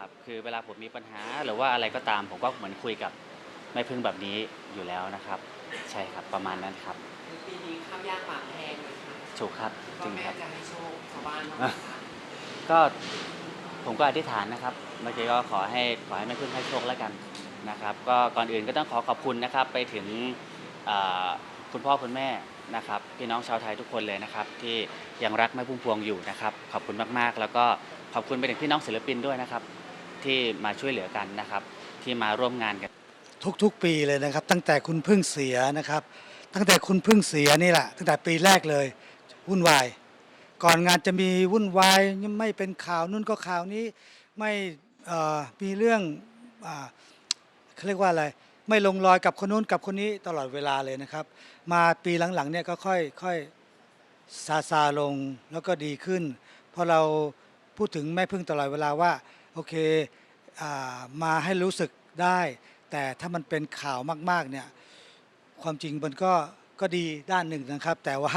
ครับคือเวลาผมมีปัญหาหรือว่าอะไรก็ตาม ผมก็เหมือนคุยกับแม่พึ่งแบบนี้อยู่แล้วนะครับ ใช่ครับประมาณนั้นครับปีนี้ข้าวยากหมากแพงเลยค่ะถูกครับจพ่อริงแม่ครับจะให้โชคชาวบ้านบ้างไหมคะก็ผมก็อธิษฐานนะครับเมื่อกี้ก็ขอให้ขอให้แม่พึ่งให้โชคแล้วกันนะครับ ก็ก่อนอื่นก็ต้องขอขอบคุณนะครับ ไปถึงอ่าคุณพ่อคุณแม่นะครับพี่น้องชาวไทยทุกคนเลยนะครับ ที่ยังรักแม่พุ่มพวงอยู่นะครับ ขอบคุณมากๆ แล้วก็ขอบคุณไปถึงพี่น้องศิลปินด้วยนะครับ ที่มาช่วยเหลือกันนะครับ ที่มาร่วมงานกัน ทุกๆ ปีเลยนะครับ ตั้งแต่คุณพึ่งเสียนะครับ ตั้งแต่คุณพึ่งเสียนี่แหละตั้งแต่ปีแรกเลยวุ่นวาย ก่อนงานจะมีวุ่นวายไม่เป็นข่าวนู่นก็ข่าวนี้ไม่มีเรื่องเขาเรียกว่าอะไรไม่ลงรอยกับคนนู้นกับคนนี้ตลอดเวลาเลยนะครับ มาปีหลังๆเนี่ยก็ค่อยค่อยซาซาลงแล้วก็ดีขึ้น เพราะเราพูดถึงแม่พึ่งตลอดเวลาว่า โอเคอมาให้รู้สึกได้ แต่ถ้ามันเป็นข่าวมากๆเนี่ยความจริงมันก็ก็ดีด้านหนึ่งนะครับ แต่ว่า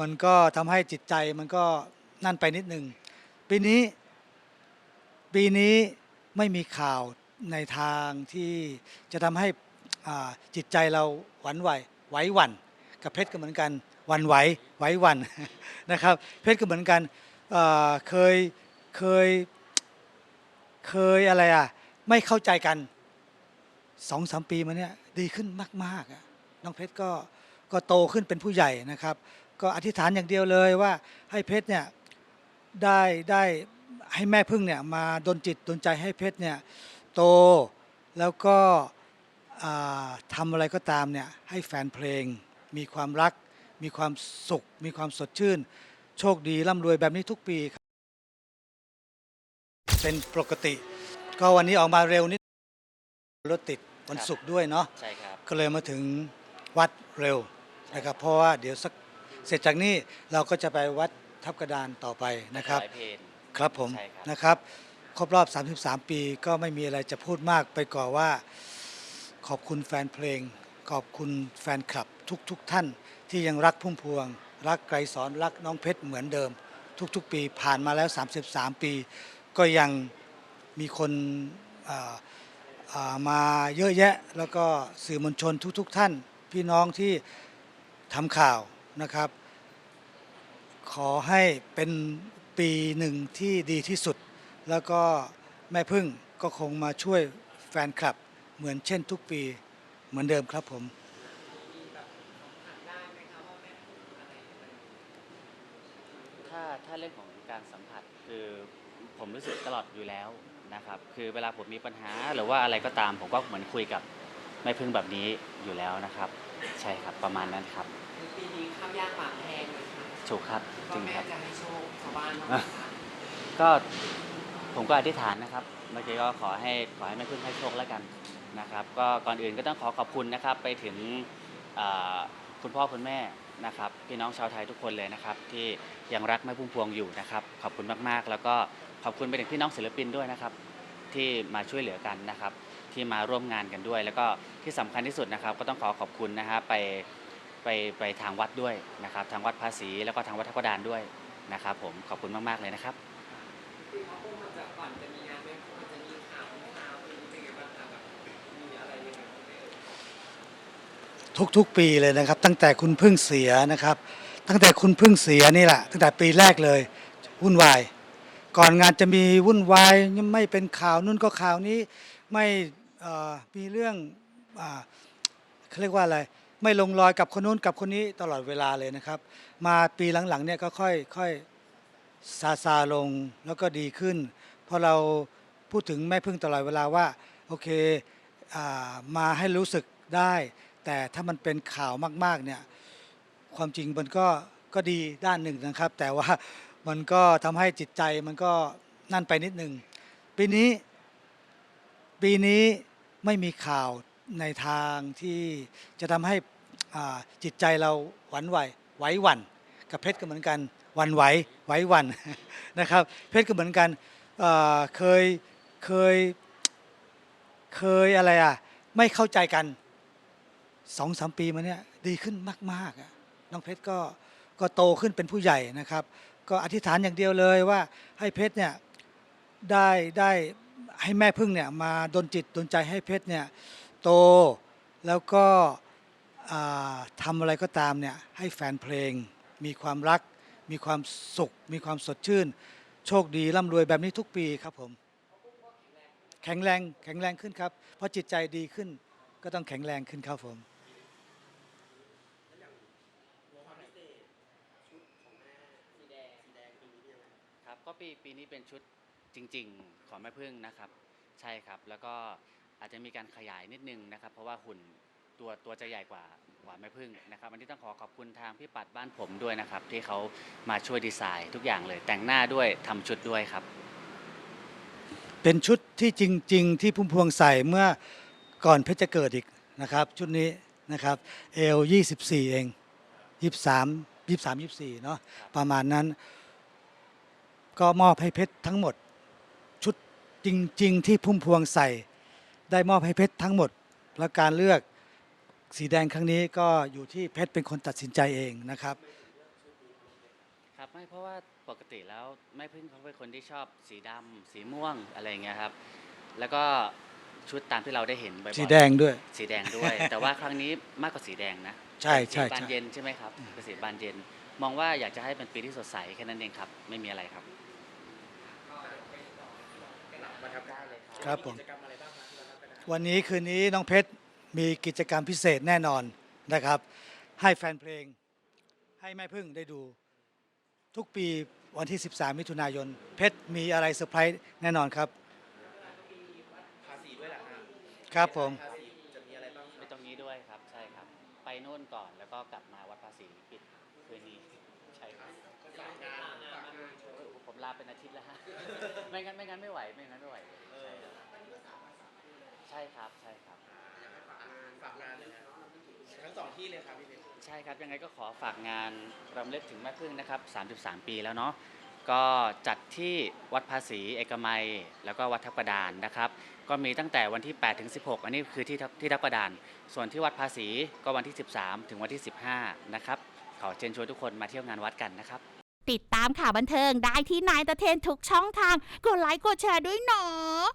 มันก็ทำให้จิตใจมันก็นั่นไปนิดหนึ่งปีนี้ปีนี้ไม่มีข่าวในทางที่จะทำให้จิตใจเราหวั่นไหวไหวหวั่นกับเพชรก็เหมือนกันหวันไหวไหวหวั่นนะครับ เพชรก็เหมือนกันเคยเคย เคยอะไรอะ ไม่เข้าใจกันสองสามปีมาเนี้ยดีขึ้นมากๆอะน้องเพชรก็ก็โตขึ้นเป็นผู้ใหญ่นะครับ ก็อธิษฐานอย่างเดียวเลยว่าให้เพชรเนี่ยได้ได้ให้แม่พึ่งเนี่ยมาดนจิตดนใจให้เพชรเนี่ยโตแล้วก็ทำอะไรก็ตามเนี่ยให้แฟนเพลง มีความรัก มีความสุข มีความสดชื่น โชคดีร่ำรวยแบบนี้ทุกปีครับ เป็นปกติ ก็วันนี้ออกมาเร็วนิดรถติดวันครับศุกร์ด้วยเนาะใช่ครับ ก็เลยมาถึงวัดเร็วนะครับเพราะว่าเดี๋ยวสักเสร็จจากนี้เราก็จะไปวัดทับกระดานต่อไปนะครับหลายเพลงครับผมใช่ครับนะครับ ครบรอบ 33 ปีก็ไม่มีอะไรจะพูดมากไปก่อนว่า ขอบคุณแฟนเพลง ขอบคุณแฟนคลับทุกๆทท่านที่ยังรักพุ่มพวง รักไกรสอนรักน้องเพชรเหมือนเดิม ทุกๆ ปีผ่านมาแล้ว 33 ปี ก็ยังมีคนมาเยอะแยะ แล้วก็สื่อมวลชนทุกๆท่าน พี่น้องที่ทำข่าวนะครับ ขอให้เป็นปีหนึ่งที่ดีที่สุด แล้วก็แม่พึ่งก็คงมาช่วยแฟนคลับเหมือนเช่นทุกปีเหมือนเดิมครับผมถ้าถ้าเรื่องของการสัมผัสคือ ผมรู้สึกตลอดอยู่แล้วนะครับคือเวลาผมมีปัญหาหรือว่าอะไรก็ตาม ผมก็เหมือนคุยกับแม่พึ่งแบบนี้อยู่แล้วนะครับ ใช่ครับประมาณนั้นครับปีนี้ข้าวยากหมากแพงเลยค่ะถูกครับจพ่อริงแม่ครับจะให้โชคชาวบ้านบ้างไหมคะก็ผมก็อธิษฐานนะครับเมื่อกี้ก็ขอให้ขอให้แม่พึ่งให้โชคแล้วกันนะครับ ก็ก่อนอื่นก็ต้องขอขอบคุณนะครับ ไปถึงอ่าคุณพ่อคุณแม่นะครับ พี่น้องชาวไทยทุกคนเลยนะครับ ที่ยังรักแม่พุ่มพวงอยู่นะครับ ขอบคุณมากๆแล้วก็ ขอบคุณไปถึงพี่น้องศิลปินด้วยนะครับ ที่มาช่วยเหลือกันนะครับ ที่มาร่วมงานกันด้วย แล้วก็ที่สำคัญที่สุดนะครับ ก็ต้องขอขอบคุณนะฮะไปไปไปทางวัดด้วยนะครับ ทางวัดภาษีแล้วก็ทางวัดทักดานด้วยนะครับ ผมขอบคุณมากๆเลยนะครับคือเขาพูดมันจะก่อนจะมีงานแม่พูดมันจะมีข่าวข่าวจริงๆบ้าแบบมีอะไรยังไงทุกๆปีเลยนะครับ ตั้งแต่คุณพึ่งเสียนะครับ ตั้งแต่คุณพึ่งเสียนี่แหละตั้งแต่ปีแรกเลยวุ่นวาย ก่อนงานจะมีวุ่นวายไม่เป็นข่าวนู่นก็ข่าวนี้ไม่มีเรื่องอเขาเรียกว่าอะไรไม่ลงรอยกับคนนู้นกับคนนี้ตลอดเวลาเลยนะครับ มาปีหลังๆเนี่ยก็ค่อยค่อยซาซาลงแล้วก็ดีขึ้นเพราะเราพูดถึงแม่พึ่งตลอดเวลาว่าโอเคอมาให้รู้สึกได้ แต่ถ้ามันเป็นข่าวมากๆเนี่ยความจริงมันก็ก็ดีด้านหนึ่งนะครับ แต่ว่า มันก็ทำให้จิตใจมันก็นั่นไปนิดหนึ่งปีนี้ปีนี้ไม่มีข่าวในทางที่จะทำให้จิตใจเราหวั่นไหวไหวหวั่นกับเพชรก็เหมือนกันหวันไหวไหวหวั่นนะครับ เพชรก็เหมือนกันเเคยเคยเคยอะไรอะไม่เข้าใจกันสองสามปีมาเนี้ยดีขึ้นมากๆอะน้องเพชรก็ก็โตขึ้นเป็นผู้ใหญ่นะครับ ก็อธิษฐานอย่างเดียวเลยว่าให้เพชรเนี่ยได้ได้ให้แม่พึ่งเนี่ยมาดนจิตดนใจให้เพชรเนี่ยโตแล้วก็ทำอะไรก็ตามเนี่ยให้แฟนเพลง มีความรัก มีความสุข มีความสดชื่น โชคดีร่ำรวยแบบนี้ทุกปีครับผม แข็งแรงแข็งแรงขึ้นครับ เพราะจิตใจดีขึ้นก็ต้องแข็งแรงขึ้นครับผม ครับก็ปีปีนี้เป็นชุดจริง ๆ ของแม่พึ่งนะครับ ใช่ครับ แล้วก็อาจจะมีการขยายนิดนึงนะครับ เพราะว่าหุ่นตัวตัวจะใหญ่กว่ากว่าแม่พึ่งนะครับวันนี้ต้องขอขอบคุณทางพี่ปัดบ้านผมด้วยนะครับ ที่เขามาช่วยดีไซน์ทุกอย่างเลย แต่งหน้าด้วยทำชุดด้วยครับ เป็นชุดที่จริง ๆ ที่พุ่มพวงใส่เมื่อก่อนเพชรจะเกิดอีกนะครับ ชุดนี้นะครับเอล24 เอง 23 23 24เนาะประมาณนั้น ก็มอบให้เพชรทั้งหมด ชุดจริง ๆ ที่พุ่มพวงใส่ ได้มอบให้เพชรทั้งหมด และการเลือกสีแดงครั้งนี้ก็อยู่ที่เพชรเป็นคนตัดสินใจเองนะครับ ครับไม่เพราะว่าปกติแล้วแม่พึ่งเขาเป็นคนที่ชอบสีดำสีม่วงอะไรอย่างเงี้ยครับ แล้วก็ชุดตามที่เราได้เห็นบ่อยๆสีแดงด้วย สีแดงด้วย แต่ว่าครั้งนี้มากกว่าสีแดงนะใช่ใช่สีบานใช่ เย็นใช่ไหมครับเป็นสีบานเย็น มองว่าอยากจะให้เป็นปีที่สดใสแค่นั้นเองครับ ไม่มีอะไรครับ ครับผมวันนี้คืนนี้น้องเพชรมีกิจกรรมพิเศษแน่นอนนะครับ ให้แฟนเพลงให้แม่พึ่งได้ดู ทุกปีวันที่ 13 มิถุนายน เพชรมีอะไรเซอร์ไพรส์แน่นอนครับ ภาษีด้วยแหละฮะครับผม ภาษีจะมีอะไรบ้างคไปรับตรงนี้ด้วยครับ ใช่ครับ ไปโน่นก่อนแล้วก็กลับมาวัดภาษีปิดคืนนี้ ใช่ครับฝากงานฝากงานผมลาเป็นอาทิตย์แล้วฮะ ไม่งั้นไม่งั้นไม่ไหวไม่งั้นไม่ไหวใช่ครับใช่ครับฝากงานเลยนะทั้งสองที่เลยครับพี่เพชรใช่ครับยังไงก็ขอฝากงานรำลึกถึงแม่พึ่งนะครับ 33 ปีแล้วเนาะก็จัดที่วัดภาษีเอกมัย แล้วก็วัดทับประดานนะครับ ก็มีตั้งแต่วันที่ 8 ถึง 16 อันนี้คือที่ทับที่ทับประดาน ส่วนที่วัดภาษีก็วันที่ 13 ถึงวันที่ 15 นะครับข อเชิญชวนทุกคนมาเที่ยวงานวัดกันนะครับ ติดตามข่าวบันเทิงได้ที่นายตะเทนทุกช่องทาง กดไลค์กดแชร์ด้วยเนาะ